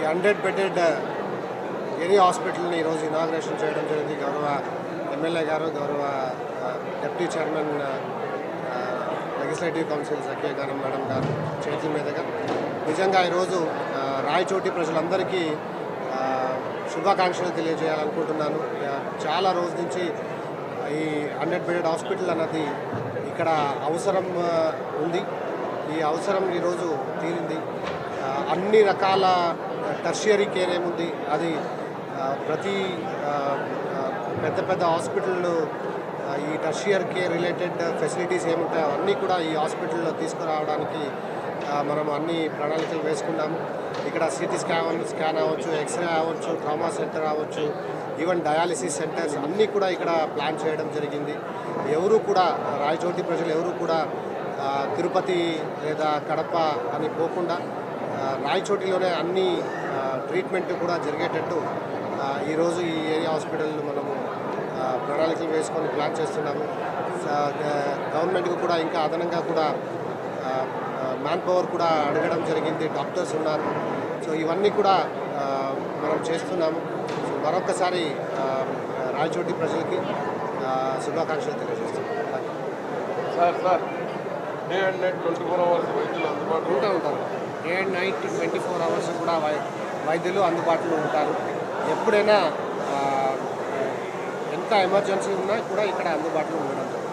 ఈ hundred bedded area హాస్పిటల్ని ఈరోజు ఇనాగ్రేషన్ చేయడం జరిగింది. గౌరవ ఎమ్మెల్యే గారు గౌరవ డిప్యూటీ చైర్మన్ లెజిస్లేటివ్ కౌన్సిల్ సత్యగానం మేడం గారు చేతుల మీదుగా నిజంగా ఈరోజు రాయచోటి ప్రజలందరికీ శుభాకాంక్షలు తెలియజేయాలనుకుంటున్నాను. చాలా రోజు నుంచి ఈ హండ్రెడ్ బెడెడ్ హాస్పిటల్ అన్నది ఇక్కడ అవసరం ఉంది. ఈ అవసరం ఈరోజు తీరింది. అన్ని రకాల టర్షియరీ కేర్ ఏముంది? అది ప్రతి పెద్ద పెద్ద హాస్పిటళ్ళు ఈ టర్షియర్ కేర్ రిలేటెడ్ ఫెసిలిటీస్ ఏముంటాయో అన్నీ కూడా ఈ హాస్పిటల్లో తీసుకురావడానికి మనం అన్ని ప్రణాళికలు వేసుకున్నాము. ఇక్కడ సిటీ స్కాన్ స్కాన్ అవ్వచ్చు ఎక్స్రే అవ్వచ్చు ట్రామా సెంటర్ అవ్వచ్చు ఈవెన్ డయాలిసిస్ సెంటర్స్ అన్నీ కూడా ఇక్కడ ప్లాన్ చేయడం జరిగింది. ఎవరు కూడా రాయచోటి ప్రజలు ఎవరు కూడా తిరుపతి లేదా కడప అని పోకుండా రాయచోటిలోనే అన్ని ట్రీట్మెంట్ కూడా జరిగేటట్టు ఆ, ఈరోజు ఈ ఏరియా హాస్పిటల్ మనము ఆ, ప్రణాళికలు వేసుకొని ప్లాన్ చేస్తున్నాము. గవర్నమెంట్కి కూడా ఇంకా అదనంగా కూడా మ్యాన్ పవర్ కూడా అడగడం జరిగింది డాక్టర్స్ ఉన్నారు. సో ఇవన్నీ కూడా మనం చేస్తున్నాము. సో మరొకసారి రాయచోటి ప్రజలకి శుభాకాంక్షలు తెలియజేస్తున్నాం. Sir sir day and night twenty four hours వైద్యులు అందుబాటులో ఉంటూ ఉంటారు. Day and night twenty four hours కూడా వైద్యులు అందుబాటులో ఉంటారు. ఎప్పుడైనా ఎంత ఎమర్జెన్సీ ఉన్నా కూడా ఇక్కడ అందుబాటులో ఉండడం జరుగుతుంది.